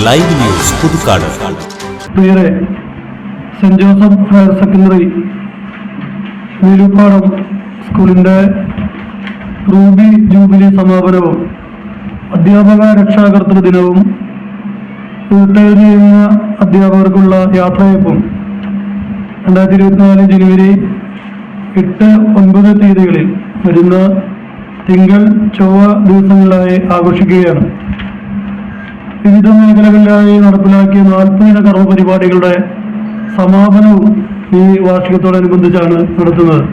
Live news Puthukkad. പ്രിയരെ saint Joseph higher secondary Veeluppadam സ്കൂളിന്റെ ruby jubilee സമാപനവും അധ്യാപക രക്ഷാകർത്തൃ ദിനവും റിട്ടയർ ചെയ്യുന്ന അധ്യാപകർക്കുള്ള യാത്രയപ്പും രണ്ടായിരത്തി ഇരുപത്തിനാല് ജനുവരി എട്ട് ഒൻപത് തീയതികളിൽ വരുന്ന തിങ്കൾ ചൊവ്വ ദിവസങ്ങളിലായി ആഘോഷിക്കുകയാണ്. വിവിധ മേഖലകളിലായി നടപ്പിലാക്കിയ നാൽപ്പതിന കർമ്മ പരിപാടികളുടെ സമാപനവും ഈ വാർഷികത്തോടനുബന്ധിച്ചാണ് നടത്തുന്നത്.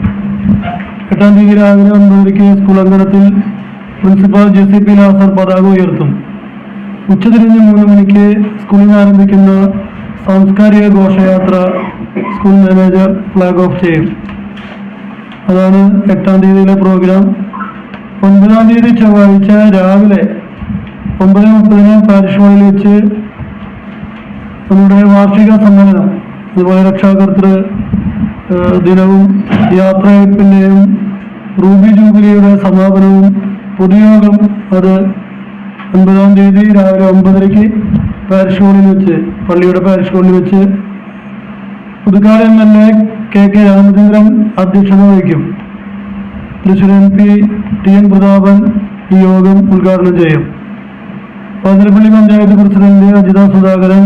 എട്ടാം തീയതി രാവിലെ ഒൻപതരയ്ക്ക് സ്കൂൾ അങ്കണത്തിൽ principal J C P Lazar പതാക ഉയർത്തും. ഉച്ചതിരിഞ്ഞ് മൂന്ന് മണിക്ക് സ്കൂളിൽ നിന്ന് ആരംഭിക്കുന്ന സാംസ്കാരിക ഘോഷയാത്ര സ്കൂൾ മാനേജർ ഫ്ലാഗ് ഓഫ് ചെയ്യും. അതാണ് എട്ടാം തീയതിയിലെ പ്രോഗ്രാം. ഒൻപതാം തീയതി ചൊവ്വാഴ്ച രാവിലെ ഒമ്പത് മുപ്പതിന് പാരിഷ് ഹാളിൽ വെച്ച് നമ്മുടെ വാർഷിക സമ്മേളനം അതുപോലെ രക്ഷാകർത്തൃ ദിനവും യാത്രയപ്പിന്റെയും റൂബി ജൂബിലിയുടെ സമാപനവും പൊതുയോഗം അത് ഒൻപതാം തീയതി രാവിലെ ഒമ്പതരയ്ക്ക് പാരിഷ് ഹാളിൽ വെച്ച് പള്ളിയുടെ പാരിഷ് ഹാളിൽ വെച്ച് Puthukkad M L A K K Ramachandran അധ്യക്ഷത വഹിക്കും. Thrissur M P T N Prathapan ഈ യോഗം ഉദ്ഘാടനം ചെയ്യും. പാതിരപ്പള്ളി പഞ്ചായത്ത് പ്രസിഡന്റ് അജിത സുധാകരൻ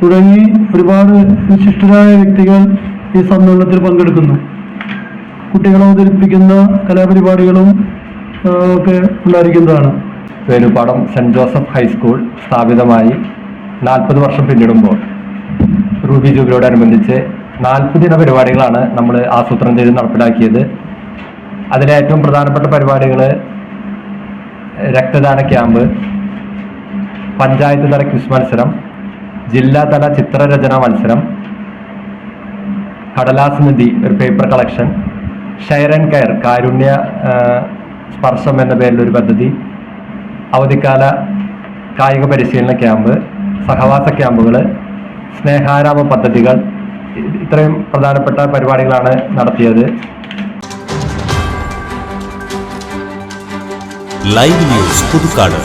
തുടങ്ങി ഒരുപാട് വിശിഷ്ടരായ വ്യക്തികൾ ഈ സമ്മേളനത്തിൽ പങ്കെടുക്കുന്നു. കുട്ടികളെ അവതരിപ്പിക്കുന്ന കലാപരിപാടികളും ഒക്കെ ഉണ്ടായിരിക്കുന്നതാണ്. Perupadam saint Joseph high school സ്ഥാപിതമായി നാൽപ്പത് വർഷം പിന്നിടുമ്പോൾ റൂബി ജൂബിലിയോടനുബന്ധിച്ച് നാൽപ്പത് ദിന പരിപാടികളാണ് നമ്മൾ ആസൂത്രണം ചെയ്ത് നടപ്പിലാക്കിയത്. അതിലെ ഏറ്റവും പ്രധാനപ്പെട്ട പരിപാടികൾ രക്തദാന ക്യാമ്പ് പഞ്ചായത്ത് തല ക്വിസ് മത്സരം ജില്ലാതല ചിത്രരചന മത്സരം കടലാസ് നിധി ഒരു paper collection share and care കാരുണ്യ സ്പർശം എന്ന പേരിൽ ഒരു പദ്ധതി അവധിക്കാല കായിക പരിശീലന ക്യാമ്പ് സഹവാസ ക്യാമ്പുകൾ സ്നേഹാരാമ പദ്ധതികൾ ഇത്രയും പ്രധാനപ്പെട്ട പരിപാടികളാണ് നടത്തിയത്. Live news Puthukkad.